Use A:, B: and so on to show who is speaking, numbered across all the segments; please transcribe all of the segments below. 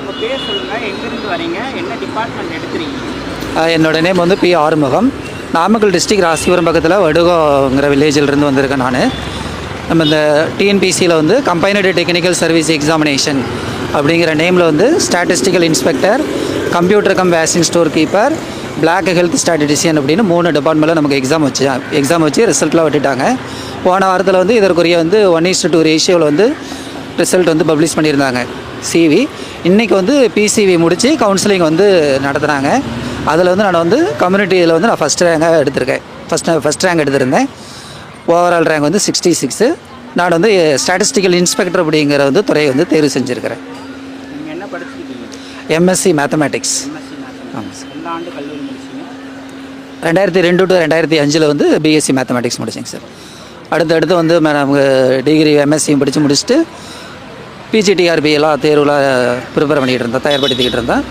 A: உங்கள் பேர் சொல்லுங்கள் எங்கேருந்து வரீங்க? என்ன டிபார்ட்மெண்ட்
B: என்னோட நேம் வந்து பி ஆறுமுகம். நாமக்கல் டிஸ்ட்ரிக்ட் ராசிபுரம் பக்கத்தில் வடுகோங்கிற வில்லேஜில் இருந்து வந்திருக்கேன் நான். நம்ம இந்த டிஎன்பிசியில் வந்து கம்பைனடு டெக்னிக்கல் சர்வீஸ் எக்ஸாமினேஷன் அப்படிங்கிற நேமில் வந்து statistical inspector computer cum vaccine store keeper block health statistician அப்படின்னு மூணு டிபார்ட்மெண்ட்டில் நமக்கு எக்ஸாம் வச்சு எக்ஸாம் வச்சு ரிசல்ட்லாம் விட்டுட்டாங்க. போன வாரத்தில் வந்து இதற்குரிய வந்து ஒன் இஸ்டு டூ ரேஷியோவில் வந்து ரிசல்ட் வந்து பப்ளிஷ் பண்ணியிருந்தாங்க. சிவி இன்றைக்கி வந்து பிசிவி முடித்து கவுன்சிலிங் வந்து நடத்துனாங்க அதில் வந்து நான் வந்து கம்யூனிட்டியில் வந்து நான் ஃபஸ்ட் ரேங்காக எடுத்திருக்கேன். ஃபஸ்ட் ஃபஸ்ட் ரேங்க் எடுத்திருந்தேன். ஓவரால் ரேங்க் வந்து சிக்ஸ்டி சிக்ஸு நான் வந்து ஸ்டாட்டிஸ்டிக்கல் இன்ஸ்பெக்டர் அப்படிங்கிற வந்து துறையை வந்து தேர்வு செஞ்சுருக்கிறேன். எம்எஸ்சி மேத்தமேட்டிக்ஸ் ரெண்டாயிரத்தி ரெண்டு டு ரெண்டாயிரத்தி அஞ்சில் வந்து பிஎஸ்சி மேத்தமேட்டிக்ஸ் முடிச்சேங்க சார் அடுத்து அடுத்து வந்து நமக்கு டிகிரி எம்எஸ்சியும் படித்து முடிச்சுட்டு பிஜிடிஆர்பி எல்லாம் தேர்வில் ப்ரிப்பேர் பண்ணிக்கிட்டு இருந்தேன் தயார்படுத்திக்கிட்டு இருந்தேன்.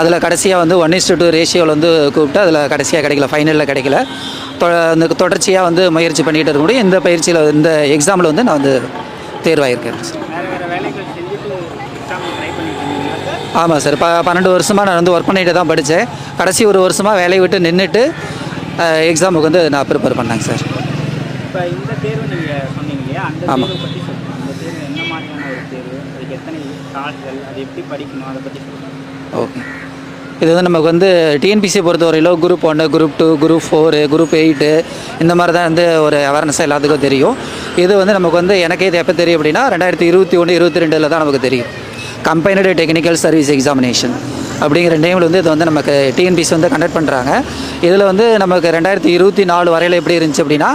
B: அதில் கடைசியாக வந்து ஒன் இஸ்டு டூ ரேஷியோவில் வந்து கூப்பிட்டு அதில் கடைசியாக கிடைக்கல ஃபைனலில் கிடைக்கல. தொ அந்த தொடர்ச்சியாக வந்து முயற்சி பண்ணிகிட்டு இருக்கக்கூடிய இந்த பயிற்சியில் இந்த எக்ஸாமில் வந்து நான் வந்து தேர்வாயிருக்கேன். சார் ஆமாம் சார் ப பன்னெண்டு வருஷமாக நான் வந்து ஒர்க் பண்ணிட்டு தான் படித்தேன் கடைசி ஒரு வருஷமாக வேலையை விட்டு நின்றுட்டு எக்ஸாமுக்கு வந்து நான் ப்ரிப்பேர் பண்ணேங்க சார்.
A: இப்போ இந்த தேர்வு நீங்கள் சொன்னீங்க இல்லையா? அந்த. தேர்வை பற்றி சொல்லுங்கள் அந்த தேர்வு என்ன மாதிரியான ஒரு தேர்வு? அதுக்கு எத்தனை தாள்கள் அது எப்படி படிக்கணும்? அதை பற்றி சொல்லுங்கள்
B: ஓகே. இது வந்து நமக்கு வந்து டிஎன்பிசியை பொறுத்தவரையிலும் குரூப் ஒன்று group two group four group eight இந்த மாதிரி தான் வந்து ஒரு அவேர்னஸ் எல்லாத்துக்கும் தெரியும். இது வந்து நமக்கு வந்து எனக்கே இது எப்போ தெரியும் அப்படின்னா ரெண்டாயிரத்தி இருபத்தி ஒன்று இருபத்தி ரெண்டில் தான் நமக்கு தெரியும். கம்பைனடு டெக்னிக்கல் சர்வீஸ் எக்ஸாமினேஷன் அப்படிங்கிற நேமில் வந்து இது வந்து நமக்கு டிஎன்பிசி வந்து கண்டக்ட் பண்ணுறாங்க இதில் வந்து நமக்கு ரெண்டாயிரத்தி இருபத்தி நாலு வரையில் எப்படி இருந்துச்சு அப்படின்னா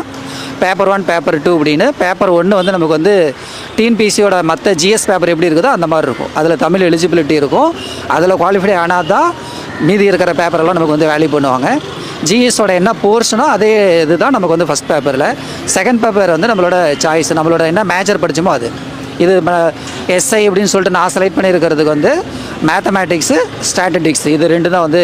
B: பேப்பர் ஒன் பேப்பர் டூ அப்படின்னு பேப்பர் ஒன்று வந்து நமக்கு வந்து டிஎன்பிசியோட மற்ற ஜிஎஸ் பேப்பர் எப்படி இருக்குதோ அந்த மாதிரி இருக்கும். அதில் தமிழ் எலிஜிபிலிட்டி இருக்கும். அதில் குவாலிஃபை ஆனால் தான் மீதி இருக்கிற பேப்பரெல்லாம் நமக்கு வந்து வேல்யூ பண்ணுவாங்க. ஜிஎஸோட என்ன போர்ஷனோ அதே இதுதான் நமக்கு வந்து ஃபஸ்ட் பேப்பரில் செகண்ட் பேப்பர் வந்து நம்மளோட சாய்ஸ் நம்மளோட என்ன மேஜர் படிச்சோமோ அது. இது எஸ்ஐ அப்படின்னு சொல்லிட்டு நான் செலக்ட் பண்ணியிருக்கிறதுக்கு வந்து மேத்தமேட்டிக்ஸு ஸ்டாட்டிஸ்டிக்ஸ் இது ரெண்டு தான் வந்து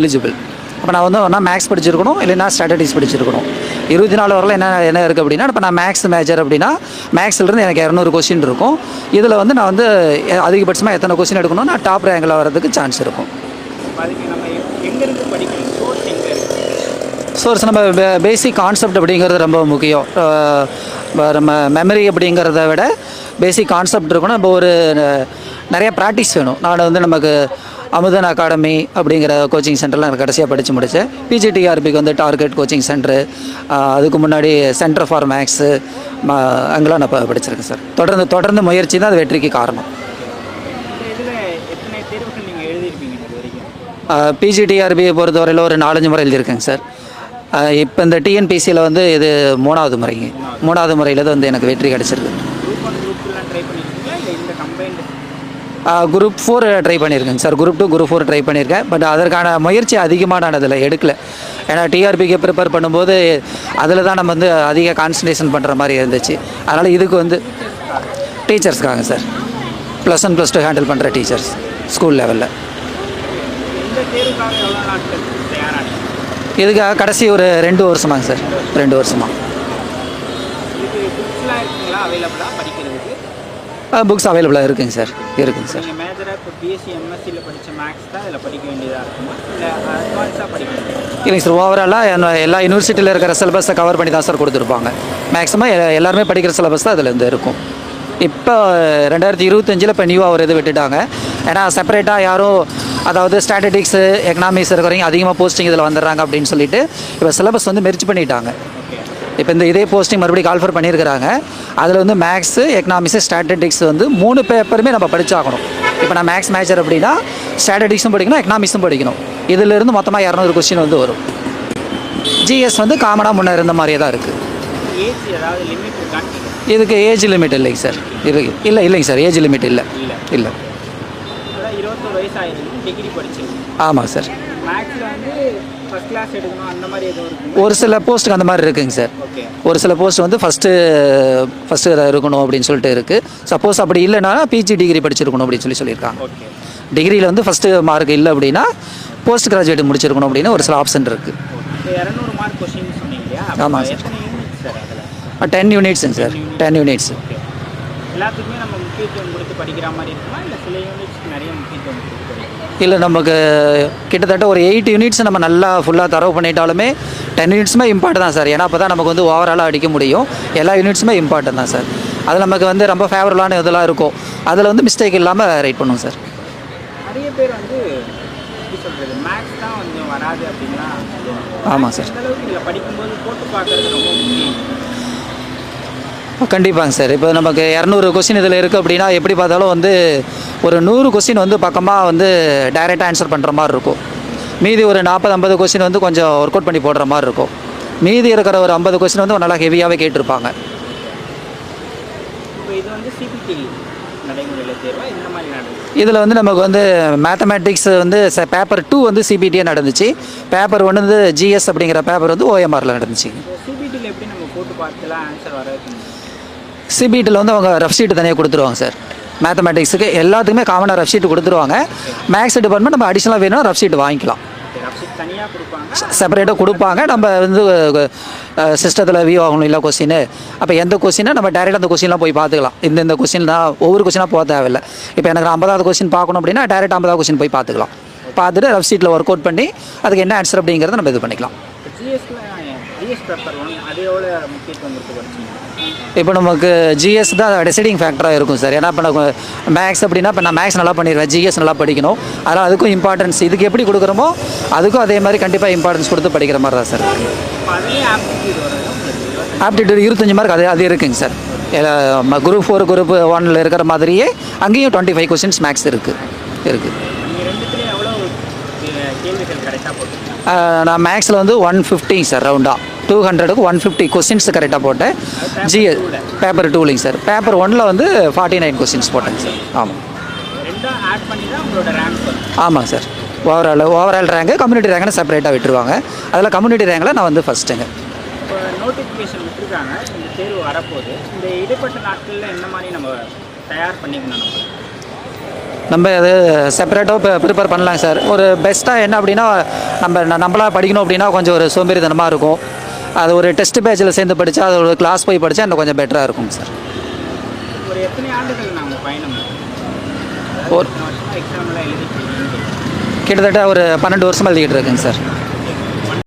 B: எலிஜிபிள் அப்போ நான் வந்து ஒன்றா மேக்ஸ் படிச்சிருக்கணும் இல்லைன்னா ஸ்டாட்டிஸ்டிக்ஸ் படிச்சிருக்கணும். இருபத்தி நாலு வரல என்ன என்ன இருக்குது அப்படின்னா இப்போ நான் மேக்ஸ் மேஜர் அப்படின்னா மேக்ஸ்லேருந்து எனக்கு இரநூறு கொஸ்டின் இருக்கும். இதில் வந்து நான் வந்து அதிகபட்சமாக எத்தனை கொஸ்டின் எடுக்கணும் நான் டாப் ரேங்கில் வரதுக்கு சான்ஸ் இருக்கும்.
A: சோர்ஸ்
B: நம்ம பேசிக் கான்செப்ட் அப்படிங்கிறது ரொம்ப முக்கியம். நம்ம மெமரி அப்படிங்கிறத விட பேசிக் கான்செப்ட் இருக்கணும். இப்போ ஒரு நிறைய ப்ராக்டிஸ் வேணும். நான் வந்து நமக்கு அமுதன் அகாடமி அப்படிங்கிற கோச்சிங் சென்டரில் நான் கடைசியாக படித்து முடித்தேன் பிஜிடிஆர்பிக்கு வந்து டார்கெட் கோச்சிங் சென்டரு அதுக்கு முன்னாடி சென்டர் ஃபார் மேக்ஸு அங்கெல்லாம் நான் படிச்சிருக்கேன் சார். தொடர்ந்து தொடர்ந்து முயற்சி தான் அது வெற்றிக்கு காரணம். பிஜிடிஆர்பியை பொறுத்தவரையில் ஒரு நாலஞ்சு முறை எழுதியிருக்கேங்க சார். இப்போ இந்த டிஎன்பிசியில் வந்து இது மூணாவது முறைங்க. மூணாவது முறையில் தான் வந்து எனக்கு வெற்றி கிடச்சிருக்கு
A: குரூப் ஒன் குரூப் டூலாம் ட்ரை பண்ணியிருக்கீங்களா இல்லை இந்த combined
B: group four try பண்ணியிருக்கேங்க sir. Group two group four try பண்ணியிருக்கேன். பட் அதற்கான முயற்சி அதிகமாக நான் அதில் எடுக்கல. ஏன்னா டிஆர்பிக்கு ப்ரிப்பேர் பண்ணும்போது அதில் தான் நம்ம வந்து அதிக கான்சன்ட்ரேஷன் பண்ணுற மாதிரி இருந்துச்சு. அதனால் இதுக்கு வந்து டீச்சர்ஸ்க்காக sir. Plus one plus two handle பண்ணுற டீச்சர்ஸ் ஸ்கூல் லெவலில் இதுக்காக கடைசி ஒரு ரெண்டு வருஷமாங்க சார். ரெண்டு வருஷமாக
A: அவைலபிளாக படிக்கிறதுக்கு?
B: புக்ஸ் அவைலபிளாக இருக்குங்க சார். இருக்குங்க சார். இல்லைங்க சார் ஓவராலாக எல்லா யூனிவர்சிட்டியில் இருக்கிற சிலபஸை கவர் பண்ணி தான் சார் கொடுத்துருப்பாங்க. மேக்ஸிமம் எல்லாருமே படிக்கிற சிலபஸ் தான் அதில் இருந்து இருக்கும். இப்போ ரெண்டாயிரத்தி இருபத்தஞ்சில் இப்போ நியூவாக ஒரு இது விட்டுட்டாங்க. ஏன்னா செப்பரேட்டாக யாரும் அதாவது ஸ்டாட்டிஸ்டிக்ஸு எக்கனாமிக்ஸ் இருக்கிறவங்க அதிகமாக போஸ்டிங் இதில் வந்துடுறாங்க அப்படின்னு சொல்லிட்டு இப்போ சிலபஸ் வந்து மெர்ஜ் பண்ணிட்டாங்க. இப்போ இந்த இதே போஸ்டிங் மறுபடியும் கால்ஃபர் பண்ணியிருக்கிறாங்க. அதில் வந்து மேக்ஸு எக்கனாமிக்ஸு ஸ்டாட்டிஸ்டிக்ஸ் வந்து மூணு பேப்பருமே நம்ம படிச்சாகணும். இப்போ நான் மேக்ஸ் மேஜர் அப்படின்னா ஸ்டாட்டிஸ்டிக்ஸும் படிக்கணும் எக்கனாமிக்ஸும் படிக்கணும். இதிலிருந்து மொத்தமாக இரநூறு கொஸ்டின் வந்து வரும். ஜிஎஸ் வந்து காமனாக முன்ன இருந்த மாதிரியே தான் இருக்குது இதுக்கு ஏஜ் லிமிட் இல்லைங்க சார். இருக்கு இல்லை இல்லைங்க சார். ஏஜ் லிமிட் இல்லை.
A: இல்லை.
B: ஆமாம் சார்.
A: மேக்ஸில் வந்து ஃபஸ்ட் கிளாஸ் எடுக்கணும் அந்த மாதிரி எதுவும் இருக்குங்க
B: ஒரு சில போஸ்ட்டுக்கு அந்த மாதிரி இருக்குங்க சார். ஒரு சில போஸ்ட் வந்து ஃபஸ்ட்டு ஃபஸ்ட்டு இருக்கணும் அப்படின்னு சொல்லிட்டு இருக்குது சப்போஸ் அப்படி இல்லைன்னா பிஜி டிகிரி படிச்சிருக்கணும் அப்படின்னு சொல்லி சொல்லியிருக்காங்க. டிகிரியில் வந்து ஃபஸ்ட்டு மார்க் இல்லை அப்படின்னா போஸ்ட் கிராஜுவேட் முடிச்சிருக்கணும் அப்படின்னு ஒரு சில ஆப்ஷன் இருக்குது ஆமாம் சார். டென் யூனிட்ஸுங்க சார் டென் யூனிட்ஸ்
A: எல்லாத்துக்குமே நம்ம முக்கியத்துவம் கொடுத்து படிக்கிற மாதிரி இருக்குமா? இல்லை சில யூனிட்ஸ்க்கு நிறைய முக்கியத்துவம் கொடுக்குறீங்க
B: இல்லை நமக்கு கிட்டத்தட்ட ஒரு எயிட் யூனிட்ஸ் நம்ம நல்லா ஃபுல்லாக தரவு பண்ணிட்டாலுமே டென் யூனிட்ஸுமே இம்பார்ட்டன் தான் சார். ஏன்னா அப்போ தான் நமக்கு வந்து ஓவராலாக அடிக்க முடியும். எல்லா யூனிட்ஸுமே இம்பார்ட்டன் தான் சார். அது நமக்கு வந்து ரொம்ப ஃபேவரபுளான இதெல்லாம் இருக்கும். அதில் வந்து மிஸ்டேக் இல்லாமல் ரைட் பண்ணுவோம் சார்.
A: நிறைய பேர் வந்து எப்படி சொல்கிறது மேக்ஸ் தான் கொஞ்சம் வராது அப்படின்னா சொல்லுவாங்க.
B: ஆமாம் சார்.
A: படிக்கும்போது போட்டு பார்க்கறது ரொம்ப முக்கியம்.
B: கண்டிப்பாங்க சார். இப்போ நமக்கு இரநூறு கொஸ்டின் இதில் இருக்குது அப்படின்னா எப்படி பார்த்தாலும் வந்து ஒரு நூறு கொஸ்டின் வந்து பக்கமாக வந்து டைரெக்டாக ஆன்சர் பண்ணுற மாதிரி இருக்கும். மீதி ஒரு நாற்பது ஐம்பது கொஸ்டின் வந்து கொஞ்சம் ஒர்க் அவுட் பண்ணி போடுற மாதிரி இருக்கும். மீதி இருக்கிற ஒரு ஐம்பது கொஸ்டின் வந்து நல்லா ஹெவியாகவே கேட்டிருப்பாங்க. இதில் வந்து நமக்கு வந்து மேத்தமேட்டிக்ஸ் வந்து பேப்பர் டூ வந்து சிபிடியே நடந்துச்சு. பேப்பர் ஒன்று வந்து ஜிஎஸ் அப்படிங்கிற பேப்பர் வந்து ஓஎம்ஆரில் நடந்துச்சு
A: சிபிடியில் எப்படி நம்ம போட்டு பார்த்துலாம் ஆன்சர் வர
B: சிபிடியில் வந்து அவங்க ரஃப் ஷீட் தனியாக கொடுத்துருவாங்க சார் மேத்தமேட்டிக்ஸுக்கு எல்லாத்துக்குமே காமனாக ரஃப் ஷீட் கொடுத்துருவாங்க. மேக்ஸ் டிபார்ட்மெண்ட் நம்ம அடிஷனலாக வேணும்னா ரஃப் ஷீட் வாங்கிக்கலாம். செப்பரேட்டாக கொடுப்பாங்க. நம்ம வந்து சிஸ்டத்தில் வியூ ஆகணும் இல்லை கொஸ்டின் அப்போ எந்த கொஸ்டினை நம்ம டேரெக்டாக அந்த கொஸ்டின்லாம் போய் பார்த்துக்கலாம். இந்த இந்த கொஸ்டின் தான் ஒவ்வொரு கொஸ்டினாக போக தேவையில்லை. இப்போ எனக்கு ஐம்பதாவது கொஸ்டின் பார்க்கணும் அப்படின்னா டேரெக்ட் ஐம்பதாவது கொஸ்டின் போய் பார்த்துக்கலாம். பார்த்துட்டு ரஃப் ஷீட்டில் ஒர்க் அவுட் பண்ணி அதுக்கு என்ன ஆன்சர் அப்படிங்கிறத நம்ம இது பண்ணிக்கலாம்.
A: இப்போ ஜிஎஸ்ல ஜிஎஸ் பேப்பர் ஒன் அது எவ்வளோ முக்கியத்துவம் கொடுத்து படிச்சீங்க?
B: இப்போ நமக்கு ஜிஎஸ் தான் டிசைடிங் ஃபேக்டராக இருக்கும் சார் ஏன்னா இப்போ நம்ம மேக்ஸ் அப்படின்னா இப்போ நான் மேக்ஸ் நல்லா பண்ணிடுவேன் ஜிஎஸ் நல்லா படிக்கணும். அதனால் அதுக்கும் இம்பார்ட்டன்ஸ் இதுக்கு எப்படி கொடுக்குறோமோ அதுக்கும் அதே மாதிரி கண்டிப்பாக இம்பார்ட்டன்ஸ் கொடுத்து படிக்கிற மாதிரி தான் சார்
A: ஆப்டிடியூட்
B: இருபத்தஞ்சி மார்க் அது அது இருக்குங்க சார் குரூப் ஃபோர் குரூப் ஒனில் இருக்கிற மாதிரியே அங்கேயும் டுவெண்ட்டி ஃபைவ் கொஸ்டின்ஸ் மேக்ஸ் இருக்குது இருக்குது நான் மேக்ஸில் வந்து ஒன் ஃபிஃப்டி சார் ரவுண்டாக டூ ஹண்ட்ரடுக்கு ஒன் ஃபிஃப்டி கொஸ்டின்ஸ் கரெக்டாக போட்டேன். ஜி பேப்பர் டூலிங் சார் பேப்பர் ஒனில் வந்து ஃபார்ட்டி நைன் கொஸ்டின்ஸ் போட்டேங்க சார் ஆமாம் ஆமாங்க sir overall overall rank community ரேங்க்னு செப்பரேட்டாக விட்டுருவாங்க. அதில் கம்யூனிட்டி ரேங்கில் நான் வந்து ஃபஸ்ட்டுங்க
A: நோட்டிஃபிகேஷன் விட்டுருக்காங்க. இந்த தேர்வு வரப்போகுது. இந்த இடைப்பட்ட நாட்களில் என்ன மாதிரி நம்ம தயார் பண்ணிக்கணும் நம்ம?
B: நம்ம அது செப்பரேட்டாக இப்போ ப்ரிப்பேர் பண்ணலாங்க சார் ஒரு பெஸ்ட்டாக என்ன அப்படின்னா நம்ம ந- நம்மளா படிக்கணும் அப்படின்னா கொஞ்சம் ஒரு சோம்பேறித்தனமாக இருக்கும். அது ஒரு டெஸ்ட் பேட்சில் சேர்ந்து படித்தா அது ஒரு கிளாஸ் போய் படித்தா இன்னும் கொஞ்சம் பெட்டராக இருக்கும் சார்
A: ஒரு எத்தனை ஆண்டுகள் நாங்கள் பயணம்
B: ஒரு கிட்டத்தட்ட ஒரு பன்னெண்டு வருஷமாக எழுதிக்கிட்டு இருக்குங்க சார்